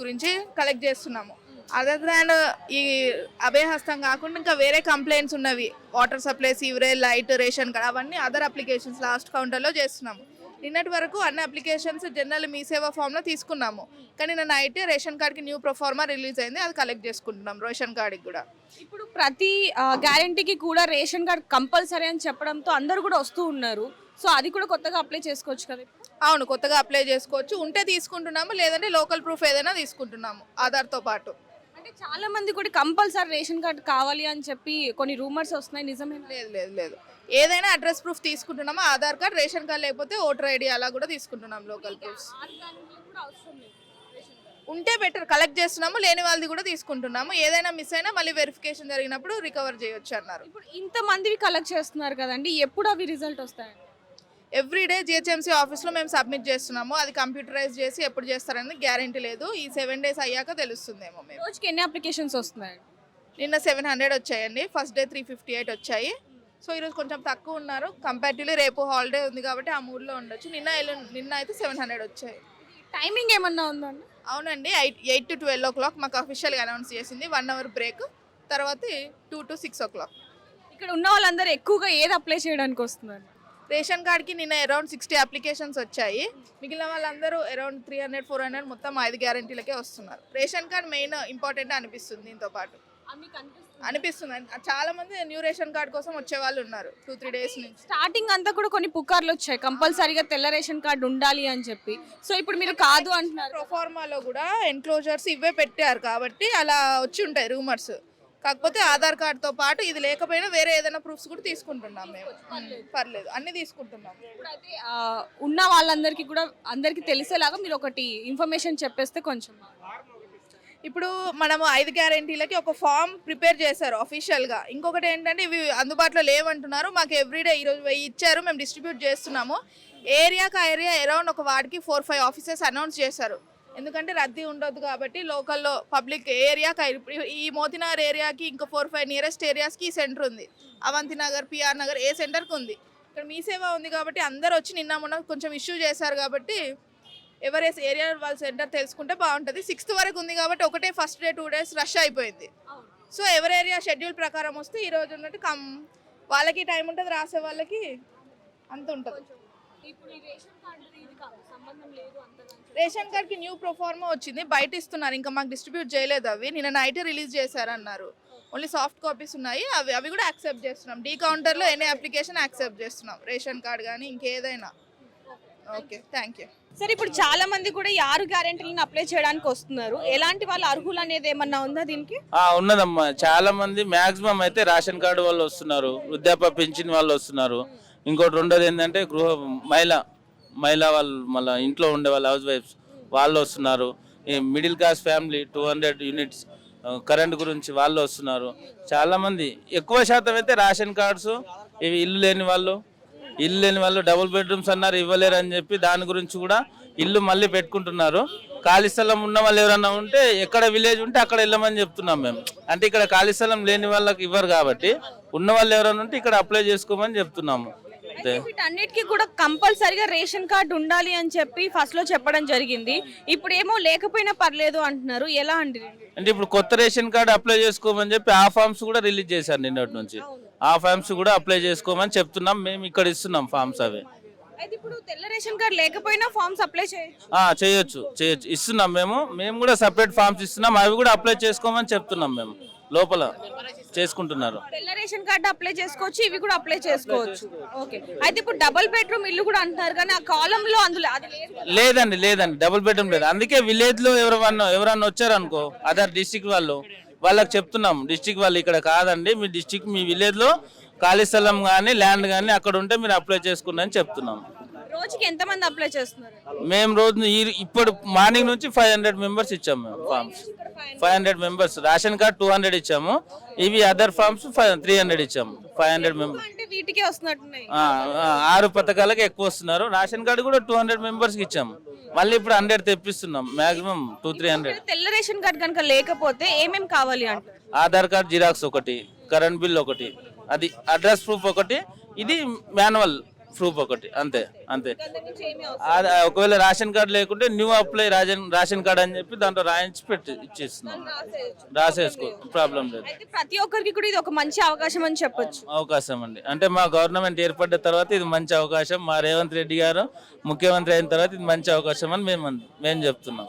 గురించి కలెక్ట్ చేస్తున్నాము. Other than ఈ అభయహస్తం కాకుండా ఇంకా వేరే కంప్లైంట్స్ ఉన్నవి. Water supply sewerage light ration card అవన్నీ అదర్ అప్లికేషన్స్ లాస్ట్ కౌంటర్లో చేస్తున్నాము. నిన్నటి వరకు అన్ని అప్లికేషన్స్ జనరల్ మీ సేవా ఫామ్లో తీసుకున్నాము. కానీ నిన్న నైట్ రేషన్ కార్డ్కి న్యూ ప్రొఫార్మా రిలీజ్ అయింది. అది కలెక్ట్ చేసుకుంటున్నాం రేషన్ కార్డ్కి కూడా. ఇప్పుడు ప్రతి గ్యారంటీకి కూడా రేషన్ కార్డ్ కంపల్సరీ అని చెప్పడంతో అందరూ కూడా వస్తూ ఉన్నారు. సో అది కూడా కొత్తగా అప్లై చేసుకోవచ్చు కదా. అవును కొత్తగా అప్లై చేసుకోవచ్చు. ఉంటే తీసుకుంటున్నాము లేదంటే లోకల్ ప్రూఫ్ ఏదైనా తీసుకుంటున్నాము ఆధార్తో పాటు. అంటే చాలా మంది కూడా కంపల్సరీ రేషన్ కార్డ్ కావాలి అని చెప్పి కొన్ని రూమర్స్ వస్తున్నాయి. నిజమే లేదు లేదు లేదు. ఏదైనా అడ్రస్ ప్రూఫ్ తీసుకుంటున్నామా? ఆధార్ కార్డ్ రేషన్ కార్డ్ లేకపోతే ఓటర్ ఐడి అలా కూడా తీసుకుంటున్నాం లోకల్ ప్రూఫ్స్. ఉంటే బెటర్. కలెక్ట్ చేస్తున్నాము లేని వాళ్ళది కూడా తీసుకుంటున్నాము. ఏదైనా మిస్ అయినా మళ్ళీ వెరిఫికేషన్ జరిగినప్పుడు రికవర్ చేయొచ్చు అన్నారు. ఇప్పుడు ఇంత మందివి కలెక్ట్ చేస్తున్నారు కదండి. ఎప్పుడు అవి రిజల్ట్ వస్తాయి ఎవ్రీ డే జిహెచ్ఎంసీ ఆఫీస్లో మేము సబ్మిట్ చేస్తున్నాము. అది కంప్యూటరైజ్ చేసి ఎప్పుడు చేస్తారని గ్యారంటీ లేదు. ఈ సెవెన్ డేస్ అయ్యాక తెలుస్తుందేమో మేము. రోజుకి ఎన్ని అప్లికేషన్స్ వస్తున్నాయి? నిన్న సెవెన్ హండ్రెడ్ వచ్చాయండి. First day three fifty eight వచ్చాయి. సో ఈరోజు కొంచెం తక్కువ ఉన్నారు. కంపారిటివ్లీ రేపు హాలిడే ఉంది కాబట్టి ఆ మూడ్లో ఉండొచ్చు. నిన్న నిన్న అయితే సెవెన్ హండ్రెడ్ వచ్చాయి. టైమింగ్ ఏమన్నా ఉందండి అవునండి. Eight eight to twelve o'clock మాకు అఫీషియల్గా అనౌన్స్ చేసింది. One hour break. తర్వాత two to six o'clock. ఇక్కడ ఉన్న వాళ్ళందరూ ఎక్కువగా ఏది అప్లై చేయడానికి వస్తున్నారు? రేషన్ కార్డ్కి నిన్న అరౌండ్ సిక్స్టీ అప్లికేషన్స్ వచ్చాయి. మిగిలిన వాళ్ళందరూ around three hundred four hundred మొత్తం ఐదు గ్యారంటీలకే వస్తున్నారు. రేషన్ కార్డ్ మెయిన్ ఇంపార్టెంట్ అనిపిస్తుంది దీంతో పాటు. అనిపిస్తుంది. అన్- చాలా మంది న్యూ రేషన్ కార్డ్ కోసం వచ్చే వాళ్ళు ఉన్నారు. టూ త్రీ డేస్ నుంచి. స్టార్టింగ్ అంతా కూడా కొన్ని పుకార్లు వచ్చాయి. కంపల్సరీగా తెల్ల రేషన్ కార్డు ఉండాలి అని చెప్పి. సో ఇప్పుడు మీరు కాదు అంటున్నారు. ప్రొఫార్మాలో కూడా ఎన్క్లోజర్స్ ఇవే పెట్టారు కాబట్టి అలా వచ్చి ఉంటాయి రూమర్స్ కాకపోతే ఆధార్ కార్డ్తో పాటు ఇది లేకపోయినా వేరే ఏదైనా ప్రూఫ్స్ కూడా తీసుకుంటున్నాం మేము. పర్లేదు. అన్ని తీసుకుంటున్నాం. ఉన్న వాళ్ళందరికీ కూడా అందరికీ తెలిసేలాగా మీరు ఒకటి ఇన్ఫర్మేషన్ చెప్పేస్తే కొంచెం ఇప్పుడు మనము ఐదు గ్యారంటీలకి ఒక ఫామ్ ప్రిపేర్ చేశారు అఫీషియల్గా ఇంకొకటి ఏంటంటే ఇవి అందుబాటులో లేవంటున్నారు. మాకు ఎవ్రీడే ఈరోజు వెయ్యి ఇచ్చారు. మేము డిస్ట్రిబ్యూట్ చేస్తున్నాము. ఏరియాకి ఏరియా అరౌండ్ ఒక వార్డ్కి ఫోర్ ఫైవ్ ఆఫీసెస్ అనౌన్స్ చేశారు. ఎందుకంటే రద్దీ ఉండొద్దు కాబట్టి లోకల్లో పబ్లిక్ ఏరియాకి ఈ మోతినగర్ ఏరియాకి ఇంకా ఫోర్ ఫైవ్ నియరెస్ట్ ఏరియాస్కి ఈ సెంటర్ ఉంది. అవంతి నగర్ పిఆర్ నగర్ ఏ సెంటర్కి ఉంది. ఇక్కడ మీ సేవ ఉంది కాబట్టి అందరు వచ్చి నిన్న మొన్న కొంచెం ఇష్యూ చేశారు కాబట్టి ఎవరే ఏరియా వాళ్ళ సెంటర్ తెలుసుకుంటే బాగుంటుంది. సిక్స్త్ వరకు ఉంది కాబట్టి ఒకటే first day two days rush అయిపోయింది. సో ఎవరి ఏరియా షెడ్యూల్ ప్రకారం వస్తే ఈరోజు ఉన్నట్టు కమ్ వాళ్ళకి టైం ఉంటుంది రాసే వాళ్ళకి అంత ఉంటుంది. రేషన్ కార్డు ఇది సంబంధం లేదు అంతగా రేషన్ కార్డ్కి న్యూ ప్రొఫార్మా వచ్చింది బయట ఇస్తున్నారు ఇంకా మాకు డిస్ట్రిబ్యూట్ చేయలేదు అవి. నిన్న నైట్ రిలీజ్ చేశారన్నారు. ఓన్లీ సాఫ్ట్ కాపీస్ ఉన్నాయి అవి అవి కూడా యాక్సెప్ట్ చేస్తున్నాం. డీ కౌంటర్లో ఎనీ అప్లికేషన్ యాక్సెప్ట్ చేస్తున్నాం రేషన్ కార్డ్ కానీ ఇంకేదైనా. Okay thank you. సరే ఇప్పుడు చాలా మంది కూడా ఈ ఆరు గ్యారెంటీలను అప్లై చేయడానికి వస్తున్నారు. ఎలాంటి వాళ్ళు అర్హులు అనేది ఏమన్నా ఉందా దీనికి? ఆ, ఉన్నదమ్మా. చాలా మంది మాక్సిమం అయితే రేషన్ కార్డు వాళ్ళు వస్తున్నారు వృద్ధాప్య పెన్షన్ వాళ్ళు వస్తున్నారు. ఇంకోటి రెండోది ఏంటంటే గృహ మహిళ మహిళ వాళ్ళు మళ్ళీ ఇంట్లో ఉండే వాళ్ళు హౌస్ వైఫ్స్ వాళ్ళు వస్తున్నారు. ఈ middle class family two hundred units current గురించి వాళ్ళు వస్తున్నారు. చాలామంది ఎక్కువ శాతం అయితే రేషన్ కార్డ్స్ ఇవి ఇల్లు లేని వాళ్ళు ఇల్లు లేని వాళ్ళు డబుల్ బెడ్రూమ్స్ అన్నారు ఇవ్వలేరు అని చెప్పి దాని గురించి కూడా ఇల్లు మళ్ళీ పెట్టుకుంటున్నారు. ఖాళీ స్థలం ఉన్న వాళ్ళు ఎవరన్నా ఉంటే ఎక్కడ విలేజ్ ఉంటే అక్కడ వెళ్ళమని చెప్తున్నాం మేము. అంటే ఇక్కడ ఖాళీ స్థలం లేని వాళ్ళకి ఇవ్వరు కాబట్టి ఉన్న వాళ్ళు ఎవరైనా ఉంటే ఇక్కడ అప్లై చేసుకోమని చెప్తున్నాము. అంతే వీటన్నిటికీ కూడా కంపల్సరీగా రేషన్ కార్డు ఉండాలి అని చెప్పి ఫస్ట్లో చెప్పడం జరిగింది. ఇప్పుడు ఏమో లేకపోయినా పర్లేదు అంటున్నారు. ఎలా అండి? అంటే ఇప్పుడు కొత్త రేషన్ కార్డు అప్లై చేసుకోమని చెప్పి ఆ ఫామ్స్ కూడా రిలీజ్ చేశారు నిన్నటి నుంచి. ఆ ఫామ్స్ కూడా అప్లై చేసుకోమని చెప్తున్నాం. మేము ఇక్కడ ఇస్తున్నాం ఫామ్స్ అవి. అయితే ఇప్పుడు తెల్ల రేషన్ కార్డు లేకపోయినా ఫామ్స్ అప్లై చేయొచ్చు చేయొచ్చు చేయొచ్చు. ఇస్తున్నాం మేము. మేము కూడా సపరేట్ ఫామ్స్ ఇస్తున్నాం. అవి కూడా అప్లై చేసుకోమని చెప్తున్నాం మేము. లోపల చేసుకుంటున్నారు. తెల్ల రేషన్ కార్డు అప్లై చేసుకోవచ్చు ఇవి కూడా అప్లై చేసుకోవచ్చు. ఓకే. అయితే ఇప్పుడు డబుల్ బెడ్రూమ్ ఇల్లు కూడా అంటున్నారు కానీ ఆ కాలం లో అందులో అది లేదు కదా. లేదండి లేదండి. డబుల్ బెడ్రూమ్ లేదు. అందుకే విలేజ్లో ఎవరన్నా ఎవరన్నా వచ్చారనుకో అదర్ డిస్టిక్ వాళ్ళు వాళ్ళకి చెప్తున్నాం. డిస్టిక్ వాళ్ళు ఇక్కడ కాదండి. మీ డిస్టిక్ మీ విలేజ్లో ఖాళీ స్థలం కానీ ల్యాండ్ కానీ అక్కడ ఉంటే మీరు అప్లై చేసుకున్నారని చెప్తున్నాం. రోజుకి ఎంత మంది అప్లై చేస్తున్నారు? మేము రోజు ఈ- ఇప్పుడు మార్నింగ్ నుంచి ఫైవ్ హండ్రెడ్ మెంబర్స్ ఇచ్చాము మేము forms five hundred members ration card two hundred ఇచ్చాము. ఇవి other forms five three hundred ఇచ్చాము. ఫైవ్ హండ్రెడ్ మెంబర్స్ అంటే వీటికే వస్తున్నట్టున్నాయి. ఆరు పథకాలకి ఎక్కువ వస్తున్నారు. రేషన్ కార్డు కూడా టూ హండ్రెడ్ మెంబర్స్కి ఇచ్చాము. మళ్ళీ ఇప్పుడు హండ్రెడ్ తెప్పిస్తున్నాం. మాక్సిమం టూ త్రీ హండ్రెడ్ తెల్ల రేషన్ కార్డు కనుక లేకపోతే ఏమేం కావాలి అంటారు? ఆధార్ కార్డ్ జిరాక్స్ ఒకటి కరెంట్ బిల్ ఒకటి అది అడ్రస్ ప్రూఫ్ ఒకటి ఇది మాన్యువల్ ప్రూఫ్ ఒకటి అంతే అంతే. ఒకవేళ రేషన్ కార్డు లేకుంటే new apply ration ration card అని చెప్పి దాంట్లో రాయించి పెట్టి ఇచ్చేస్తున్నాం. రాసేసుకో ప్రాబ్లం లేదు. ప్రతి ఒక్కరికి కూడా ఇది ఒక మంచి అవకాశం అని చెప్పొచ్చు. అవకాశం అండి. అంటే మా గవర్నమెంట్ ఏర్పడ్డ తర్వాత ఇది మంచి అవకాశం. మా రేవంత్ రెడ్డి గారు ముఖ్యమంత్రి అయిన తర్వాత ఇది మంచి అవకాశం అని మేము మేము చెప్తున్నాం.